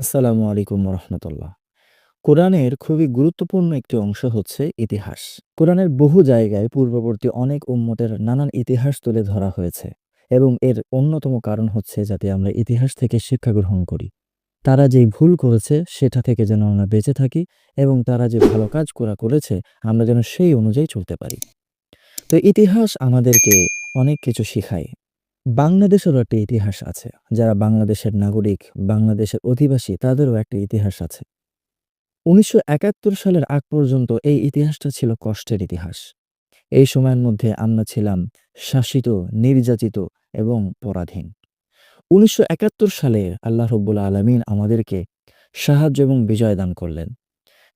আসসালামু আলাইকুম রহমতুল্লাহ কোরআনের খুবই গুরুত্বপূর্ণ একটি অংশ হচ্ছে ইতিহাস। কোরআনের বহু জায়গায় পূর্ববর্তী অনেক উম্মতের নানান ইতিহাস তুলে ধরা হয়েছে এবং এর অন্যতম কারণ হচ্ছে যাতে আমরা ইতিহাস থেকে শিক্ষা গ্রহণ করি। তারা যেই ভুল করেছে, সেটা থেকে যেন আমরা বেঁচে থাকি এবং তারা যে ভালো কাজ করা করেছে, আমরা যেন সেই অনুযায়ী চলতে পারি। তো ইতিহাস আমাদেরকে অনেক কিছু শেখায়। বাংলাদেশেরও একটা ইতিহাস আছে। যারা বাংলাদেশের নাগরিক, বাংলাদেশের অধিবাসী, তাদেরও একটা ইতিহাস আছে। উনিশশো একাত্তর সালের আগ পর্যন্ত এই ইতিহাসটা ছিল কষ্টের ইতিহাস। এই সময়ের মধ্যে আমরা ছিলাম শাসিত, নির্যাতিত এবং পরাধীন। উনিশশো একাত্তর সালে আল্লাহ রব্বুল আলমিন আমাদেরকে সাহায্য এবং বিজয় দান করলেন।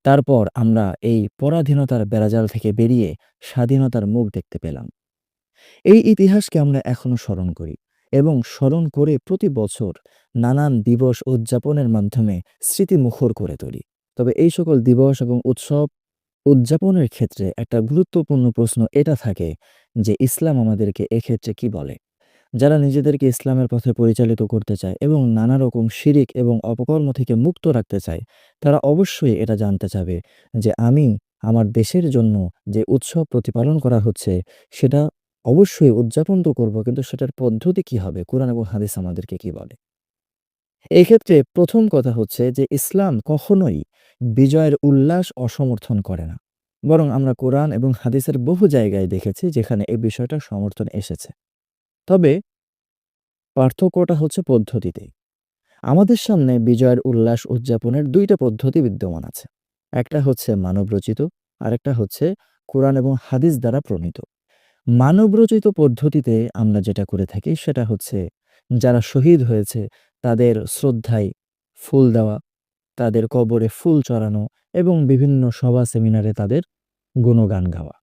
তারপর আমরা এই পরাধীনতার বেড়াজাল থেকে বেরিয়ে স্বাধীনতার মুখ দেখতে পেলাম। এই ইতিহাসকে আমরা এখনও স্মরণ করি এবং স্মরণ করে প্রতি বছর নানান দিবস উদযাপনের মাধ্যমে স্মৃতিমুখর করে তুলি। তবে এই সকল দিবস এবং উৎসব উদযাপনের ক্ষেত্রে একটা গুরুত্বপূর্ণ প্রশ্ন এটা থাকে যে ইসলাম আমাদেরকে এক্ষেত্রে কি বলে? যারা নিজেদেরকে ইসলামের পথে পরিচালিত করতে চায় এবং নানা রকম শিরিক এবং অপকর্ম থেকে মুক্ত রাখতে চায়, তারা অবশ্যই এটা জানতে চাবে যে আমি আমার দেশের জন্য যে উৎসব প্রতিপালন করা হচ্ছে সেটা অবশ্যই উদযাপন তো করব, কিন্তু সেটার পদ্ধতি কি হবে? কোরআন এবং হাদিস আমাদেরকে কি বলে? এক্ষেত্রে প্রথম কথা হচ্ছে যে ইসলাম কখনোই বিজয়ের উল্লাস অসমর্থন করে না। বরং আমরা কোরআন এবং হাদিসের বহু জায়গায় দেখেছি যেখানে এই বিষয়টা সমর্থন এসেছে। তবে পার্থক্যটা হচ্ছে পদ্ধতিতে। আমাদের সামনে বিজয়ের উল্লাস উদযাপনের দুইটা পদ্ধতি বিদ্যমান আছে। একটা হচ্ছে মানবরচিত, আরেকটা হচ্ছে কোরআন এবং হাদিস দ্বারা প্রণীত। মানবরচিত পদ্ধতিতে আমরা যেটা করে থাকি সেটা হচ্ছে যারা শহীদ হয়েছে তাদের শ্রদ্ধায় ফুল দেওয়া, তাদের কবরে ফুল চড়ানো এবং বিভিন্ন সভা সেমিনারে তাদের গুণগান গাওয়া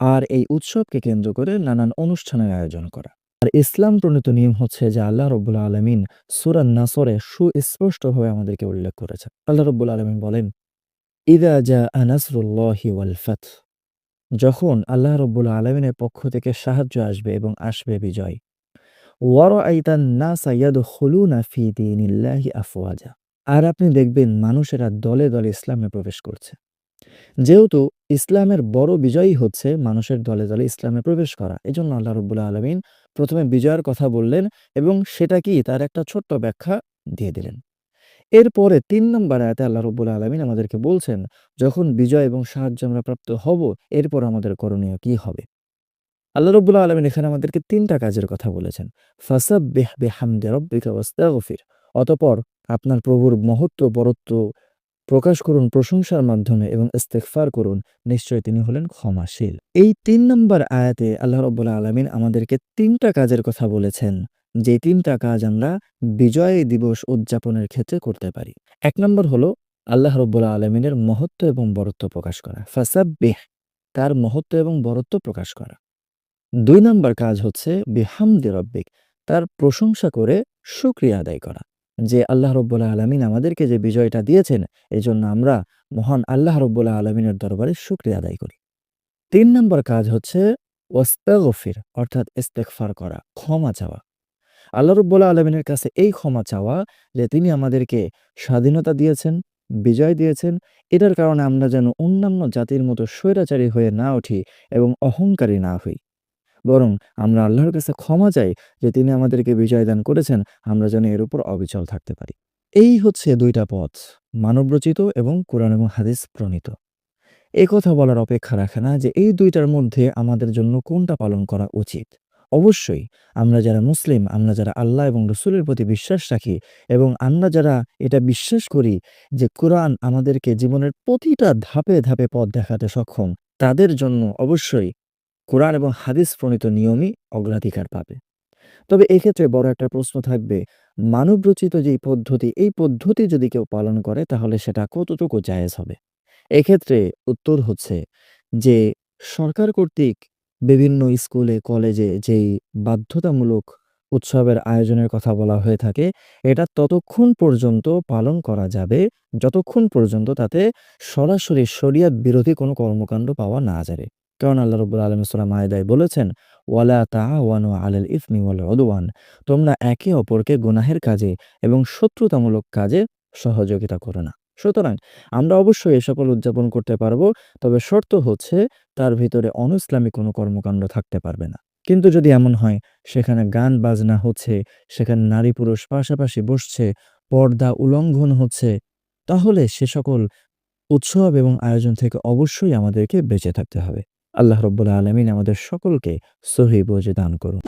আর এই উৎসবকে কেন্দ্র করে নানান অনুষ্ঠানের আয়োজন করা। আর ইসলাম প্রণীত নিয়ম হচ্ছে যে আল্লাহ রব্বুল আলমিন সুরান নাসরে সুস্পষ্টভাবে আমাদেরকে উল্লেখ করেছে আল্লাহ রব্বুল আলমিন বলেন, ইদা জা আনাসরুল্লাহি ওয়াল ফাত যখন আল্লাহ রব্বুল আলমিনের পক্ষ থেকে সাহায্য আসবে এবং আসবে বিজয়। আফওয়াজা। আর আপনি দেখবেন মানুষেরা দলে দলে ইসলামে প্রবেশ করছে। যেহেতু ইসলামের বড় বিজয়ই হচ্ছে মানুষের দলে দলে ইসলামে প্রবেশ করা। এই জন্য আল্লাহ রব্বুল্লাহ আলমিন প্রথমে বিজয়ের কথা বললেন এবং সেটা কি তার একটা ছোট্ট ব্যাখ্যা দিয়ে দিলেন। এরপরে তিন নম্বর আয়াতে আল্লাহ রব্বুল আলমিন আমাদেরকে বলছেন, যখন বিজয় এবং সাহায্য আমরা প্রাপ্ত হব, এরপর আমাদের করণীয় কি হবে? আল্লাহ রব্বুল আলমিন এখানে আমাদেরকে তিনটা কাজের কথা বলেছেন। ফাসাব বেহ বেহামদে রব্বিকা অতপর আপনার প্রভুর মহত্ব, বরত্ব প্রকাশ করুন, প্রশংসার মাধ্যমে এবং ইস্তেকফার করুন, নিশ্চয় তিনি হলেন ক্ষমাশীল। এই তিন নম্বর আয়াতে আল্লাহ রব্বুল্লাহ আলমিন আমাদেরকে তিনটা কাজের কথা বলেছেন। যে তিনটা কাজ আমরা বিজয় দিবস উদযাপনের ক্ষেত্রে করতে পারি। এক নম্বর হলো আল্লাহ রব্বুল্লাহ আলমিনের মহত্ব এবং বরত্ব প্রকাশ করা। ফাসাব্বিহ, তার মহত্ব এবং বরত্ব প্রকাশ করা। দুই নম্বর কাজ হচ্ছে বিহামদি রব্বিক, তার প্রশংসা করে সুক্রিয়া আদায় করা। যে আল্লাহ রব্বুল্লাহ আলমিন আমাদেরকে যে বিজয়টা দিয়েছেন এই জন্য আমরা মহান আল্লাহ রব্বুল্লাহ আলমিনের দরবারে সুক্রিয়া আদায় করি। তিন নম্বর কাজ হচ্ছে ওস্তাগফির অর্থাৎ ইস্তেকফার করা, ক্ষমা চাওয়া। আল্লাহ রব্বুল্লাহ আলমিনের কাছে এই ক্ষমা চাওয়া যে তিনি আমাদেরকে স্বাধীনতা দিয়েছেন, বিজয় দিয়েছেন। এটার কারণে আমরা যেন অন্যান্য জাতির মতো স্বৈরাচারী হয়ে না উঠি এবং অহংকারী না হই। বরং আমরা আল্লাহর কাছে ক্ষমা চাই যে তিনি আমাদেরকে বিজয় দান করেছেন, আমরা যেন এর উপর অবিচল থাকতে পারি। এই হচ্ছে দুইটা পথ, মানবরচিত এবং কোরআন এবং হাদিস প্রণীত। কথা বলার অপেক্ষা রাখে না যে এই দুইটার মধ্যে আমাদের জন্য কোনটা পালন করা উচিত। অবশ্যই আমরা যারা মুসলিম, আমরা যারা আল্লাহ এবং রসুলের প্রতি বিশ্বাস রাখি এবং আমরা যারা এটা বিশ্বাস করি যে কোরআন আমাদেরকে জীবনের প্রতিটা ধাপে ধাপে পথ দেখাতে সক্ষম, তাদের জন্য অবশ্যই কোরআন এবং হাদিস প্রণীত নিয়মই অগ্রাধিকার পাবে। তবে এক্ষেত্রে বড় একটা প্রশ্ন থাকবে, মানবরচিত যেই পদ্ধতি, এই পদ্ধতি যদি কেউ পালন করে তাহলে সেটা কতটুকু জায়েজ হবে? এক্ষেত্রে উত্তর হচ্ছে যে সরকার কর্তৃক বিভিন্ন স্কুলে, কলেজে যেই বাধ্যতামূলক উৎসবের আয়োজনের কথা বলা হয়ে থাকে, এটা ততক্ষণ পর্যন্ত পালন করা যাবে। যতক্ষণ পর্যন্ত তাতে সরাসরি শরিয়াত বিরোধী কোনো কর্মকাণ্ড পাওয়া না যাবে। কারণ আল্লাহ রব্বুল আলম সুলাম আয়দায় বলেছেন, ওয়ালা তাওয়ানু আলাল ইসমি ওয়াল উদওয়ান। তোমরা একে অপরকে গুনাহের কাজে এবং শত্রুতামূলক কাজে সহযোগিতা করো না। সুতরাং আমরা অবশ্যই এ সকল উদযাপন করতে পারব। তবে শর্ত হচ্ছে তার ভিতরে অন-ইসলামিক কোনো কর্মকাণ্ড থাকতে পারবে না। কিন্তু যদি এমন হয় সেখানে গান-বাজনা হচ্ছে, সেখানে নারী-পুরুষ পাশাপাশি বসছে, পর্দা উলঙ্ঘন হচ্ছে, তাহলে সে সকল উৎসব এবং আয়োজন থেকে অবশ্যই আমাদেরকে বেঁচে থাকতে হবে। আল্লাহ রাব্বুল আলামিন আমাদের সকলকে সহিহ বুঝ দান করুন।